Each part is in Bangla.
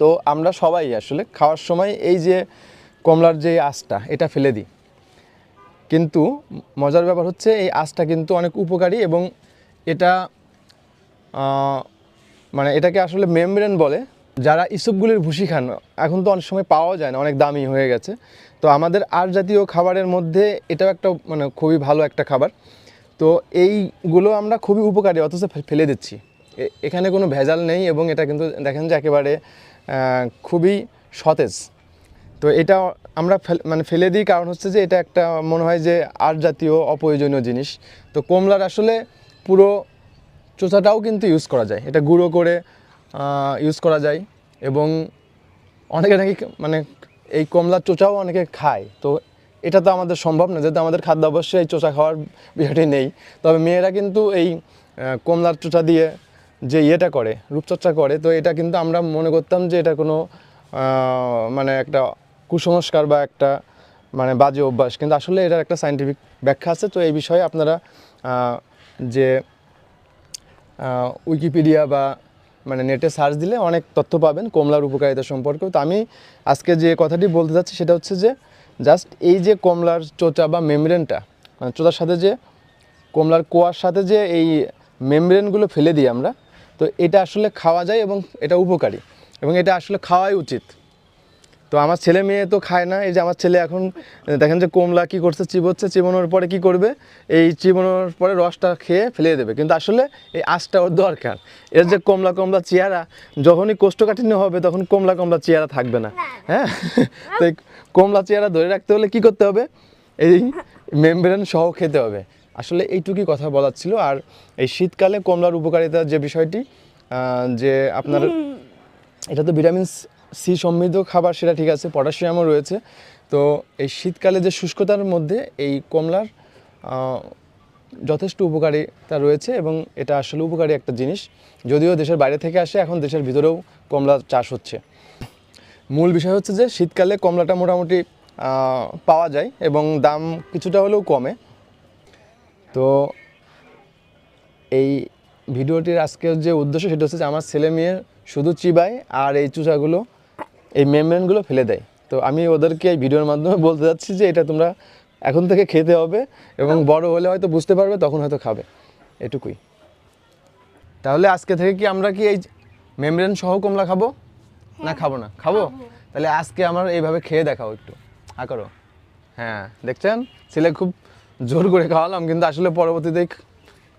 তো আমরা সবাই আসলে খাওয়ার সময় এই যে কমলার যে আঁশটা এটা ফেলে দিই। কিন্তু মজার ব্যাপার হচ্ছে এই আঁশটা কিন্তু অনেক উপকারী এবং এটা মানে এটাকে আসলে মেমব্রেন বলে। যারা ইসবগুলির ভুসি খান, এখন তো অনেক সময় পাওয়া যায় না, অনেক দামি হয়ে গেছে। তো আমাদের আর জাতীয় খাবারের মধ্যে এটাও একটা মানে খুবই ভালো একটা খাবার। তো এইগুলো আমরা খুবই উপকারী, অথচ ফেলে দিচ্ছি। এখানে কোনো ভেজাল নেই এবং এটা কিন্তু দেখেন যে একেবারে খুবই সতেজ। তো এটা আমরা মানে ফেলে দিই কারণ হচ্ছে যে এটা একটা মনে হয় যে আর জাতীয় অপ্রয়োজনীয় জিনিস। তো কমলার আসলে পুরো চোচাটাও কিন্তু ইউজ করা যায়। এটা গুঁড়ো করে ইউজ করা যায় এবং অনেকে নাকি মানে এই কমলার চোচাও অনেকে খায়। তো এটা তো আমাদের সম্ভব না, যেহেতু আমাদের খাদ্য অবশ্যই এই চোচা খাওয়ার বিষয়টি নেই। তবে মেয়েরা কিন্তু এই কমলার চোচা দিয়ে যে ইয়েটা করে, রূপচর্চা করে, তো এটা কিন্তু আমরা মনে করতাম যে এটা কোনো মানে একটা কুসংস্কার বা একটা মানে বাজে অভ্যাস। কিন্তু আসলে এটার একটা সাইন্টিফিক ব্যাখ্যা আছে, তো এই বিষয়ে আপনারা যে উইকিপিডিয়া বা মানে নেটে সার্চ দিলে অনেক তথ্য পাবেন কমলার উপকারিতা সম্পর্কেও। তো আমি আজকে যে কথাটি বলতে চাচ্ছি সেটা হচ্ছে যে জাস্ট এই যে কমলার চোচা বা মেমব্রেনটা মানে চোচার সাথে যে, কমলার কোয়ার সাথে যে এই মেমব্রেনগুলো ফেলে দিই আমরা তো এটা আসলে খাওয়া যায় এবং এটা উপকারী এবং এটা আসলে খাওয়াই উচিত। তো আমার ছেলে মেয়ে তো খায় না, এই যে আমার ছেলে এখন, দেখেন যে কমলা কি করছে, চিবোচ্ছে, চিবানোর পরে কি করবে? এই চিবানোর পরে রসটা খেয়ে ফেলে দেবে। কিন্তু আসলে এই আঁশটা ওর দরকার। এর যে কমলা কমলা চেয়ারা যখনই কোষ্ঠকাঠিন্য হবে তখন কমলা কমলা চেয়ারা থাকবে না। হ্যাঁ? তো কমলা চেয়ারা ধরে রাখতে হলে কি করতে হবে? এই মেমব্রেন সহ খেতে হবে। আসলে এইটুকুই কথা বলার ছিল। আর এই শীতকালে কমলার উপকারিতা যে বিষয়টি যে আপনার এটা তো ভিটামিন সি সমৃদ্ধ খাবার সেটা ঠিক আছে পটাশিয়ামও রয়েছে। তো এই শীতকালে যে শুষ্কতার মধ্যে এই কমলার যথেষ্ট উপকারিতা রয়েছে এবং এটা আসলে উপকারী একটা জিনিস। যদিও দেশের বাইরে থেকে আসে এখন দেশের ভিতরেও কমলা চাষ হচ্ছে। মূল বিষয় হচ্ছে যে শীতকালে কমলাটা মোটামুটি পাওয়া যায় এবং দাম কিছুটা হলেও কমে। তো এই ভিডিওটির আজকের যে উদ্দেশ্য সেটা হচ্ছে যে আমার ছেলে মেয়ে শুধু চিবায় আর এই চুষাগুলো এই মেমব্রেনগুলো ফেলে দেয়। তো আমি ওদেরকে এই ভিডিওর মাধ্যমে বলতে যাচ্ছি যে এটা তোমরা এখন থেকে খেতে হবে এবং বড় হলে হয়তো বুঝতে পারবে তখন হয়তো খাবে। এটুকুই। তাহলে আজকে থেকে কি আমরা কি এই মেমব্রেন সহ কমলা খাব? না খাব না খাব? তাহলে আজকে আমার এইভাবে খেয়ে দেখাও একটু। হা করো। হ্যাঁ দেখছেন? ছেলে খুব জোর করে খাওয়ালাম কিন্তু আসলে পরবর্তীতে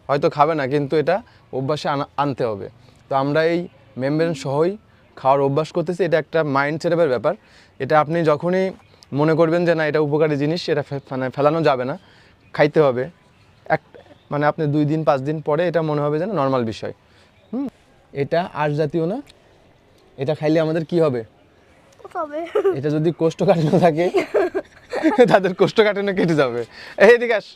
হয়তো খাবে না কিন্তু এটা অভ্যাসে আনতে হবে। তো আমরা এই মেমব্রেন সহই খাওয়ার অভ্যাস করতেছি এটা একটা মাইন্ড সেটআপের ব্যাপার। এটা আপনি যখনই মনে করবেন যে না এটা উপকারী জিনিস এটা মানে ফেলানো যাবে না খাইতে হবে। এক মানে আপনি দুই দিন পাঁচ দিন পরে এটা মনে হবে যেন নর্মাল বিষয়। হুম? এটা আঁশ জাতীয় না এটা খাইলে আমাদের কি হবে? এটা যদি কোষ্ঠকাঠিন্য থাকে তাদের কোষ্ঠকাঠিন্য কেটে যাবে। এই দিকে আস।